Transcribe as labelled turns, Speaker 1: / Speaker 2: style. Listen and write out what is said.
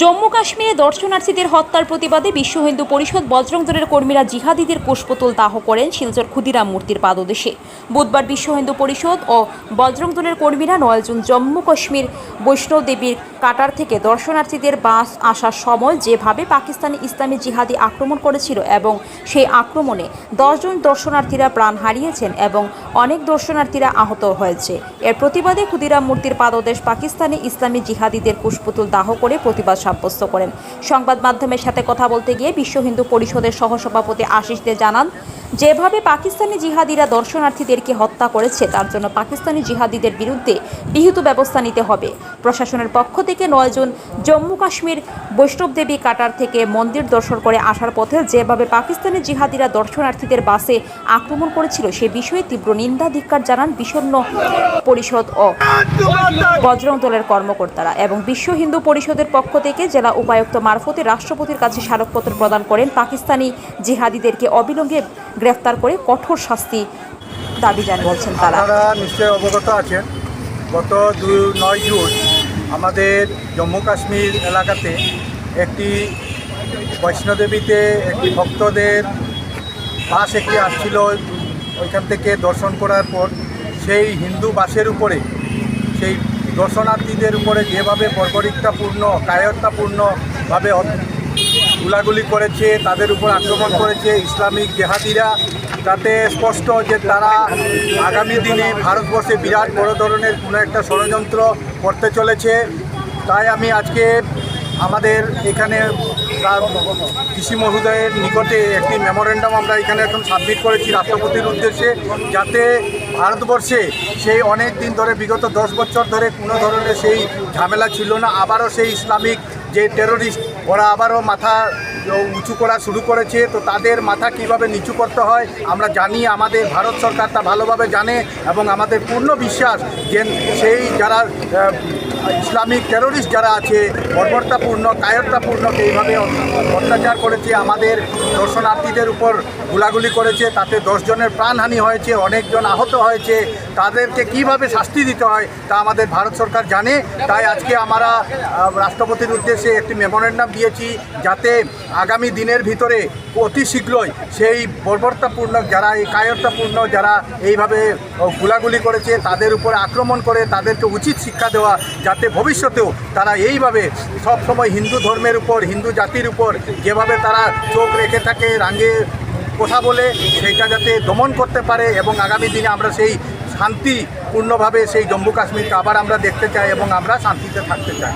Speaker 1: জম্মু কাশ্মীরে দর্শনার্থীদের হত্যার প্রতিবাদে বিশ্ব হিন্দু পরিষদ বজরং দলের কর্মীরা জিহাদিদের কুশপুতুল দাহ করেন শিলচর ক্ষুদিরাম মূর্তির পাদদেশে। বুধবার বিশ্ব হিন্দু পরিষদ ও বজরং দলের কর্মীরা নয় জুন জম্মু কাশ্মীর বৈষ্ণবদেবীর কাটার থেকে দর্শনার্থীদের বাস আসার সময় যেভাবে পাকিস্তানি ইসলামী জিহাদি আক্রমণ করেছিল এবং সেই আক্রমণে দশজন দর্শনার্থীরা প্রাণ হারিয়েছেন এবং অনেক দর্শনার্থীরা আহত হয়েছে। এর প্রতিবাদে ক্ষুদিরাম মূর্তির পাদদেশ পাকিস্তানি ইসলামী জিহাদিদের পুষ্পতুল দাহ করে প্রতিবাদ সাব্যস্ত করেন। সংবাদ মাধ্যমের সাথে কথা বলতে গিয়ে বিশ্ব হিন্দু পরিষদের সহসভাপতি আশিস দে জানান যেভাবে পাকিস্তানি জিহাদিরা দর্শনার্থীদেরকে হত্যা করেছে, তার জন্য পাকিস্তানি জিহাদিদের বিরুদ্ধে বিহিত ব্যবস্থা নিতে হবে। প্রশাসনের পক্ষ থেকে নয়জন জম্মু কাশ্মীর বৈষ্ণব দেবী কাটার থেকে মন্দির দর্শন করে আসার পথে যেভাবে পাকিস্তানি জিহাদিরা দর্শনার্থীদের বাসে আক্রমণ করেছিল, সে বিষয়ে তীব্র নিন্দা, ধিক্কার জানান বিষণ্ণ পরিষদ ও বজরং দলের কর্মকর্তারা এবং বিশ্ব হিন্দু পরিষদের পক্ষ থেকে জেলা উপায়ুক্ত মারফতে রাষ্ট্রপতির কাছে স্মারকপত্র প্রদান করেন পাকিস্তানি জিহাদিদেরকে। অবিলম্বে গ্রেফতার করে কঠোর শাস্তি দাবি জানান বলছেন তারা।
Speaker 2: নিশ্চয়ই অবগত আছেন, গত দুই, নয় জুন আমাদের জম্মু কাশ্মীর এলাকাতে একটি বৈষ্ণোদেবীতে একটি ভক্তদের বাস একটি আসছিল ওইখান থেকে দর্শন করার পর, সেই হিন্দু বাসের উপরে, সেই দর্শনার্থীদের উপরে যেভাবে বর্বরিকতাপূর্ণ কায়ত্তাপূর্ণভাবে গুলাগুলি করেছে, তাদের উপর আক্রমণ করেছে ইসলামিক জেহাদিরা তাতে স্পষ্ট যে তারা আগামী দিনে ভারতবর্ষে বিরাট বড় ধরনের কোনো একটা ষড়যন্ত্র করতে চলেছে। তাই আমি আজকে আমাদের এখানে কৃষি মহোদয়ের নিকটে একটি মেমোরেন্ডাম আমরা এখানে এখন সাবমিট করেছি রাষ্ট্রপতির উদ্দেশ্যে, যাতে ভারতবর্ষে সেই অনেক দিন ধরে, বিগত দশ বছর ধরে কোনো ধরনের সেই ঝামেলা ছিল না, আবারও সেই ইসলামিক যে টেরোরিস্ট ওরা আবারও মাথা উঁচু করা শুরু করেছে। তো তাদের মাথা কীভাবে নিচু করতে হয়, আমরা জানি, আমাদের ভারত সরকার তা ভালোভাবে জানে এবং আমাদের পূর্ণ বিশ্বাস যে সেই যারা ইসলামিক টেরোরিস্ট যারা আছে বর্বরতাপূর্ণ কায়রতাপূর্ণ, এইভাবে অত্যাচার করেছে, আমাদের দর্শনার্থীদের উপর গুলাগুলি করেছে, তাতে দশজনের প্রাণহানি হয়েছে, অনেকজন আহত হয়েছে, তাদেরকে কীভাবে শাস্তি দিতে হয় তা আমাদের ভারত সরকার জানে। তাই আজকে আমরা রাষ্ট্রপতির উদ্দেশ্যে একটি মেমোরেন্ডাম দিয়েছি যাতে আগামী দিনের ভিতরে অতি শীঘ্রই সেই বর্বরতাপূর্ণ যারা, এই কায়রতাপূর্ণ যারা এইভাবে গুলাগুলি করেছে, তাদের উপর আক্রমণ করে তাদেরকে উচিত শিক্ষা দেওয়া যাতে ভবিষ্যতেও তারা এইভাবে সবসময় হিন্দু ধর্মের উপর, হিন্দু জাতির উপর যেভাবে তারা চোখ রেখে থাকে রাঙ্গে কথা বলে, সেইটা যাতে দমন করতে পারে এবং আগামী দিনে আমরা সেই শান্তিপূর্ণভাবে সেই জম্মু কাশ্মীরকে আবার আমরা দেখতে চাই এবং আমরা শান্তিতে থাকতে চাই।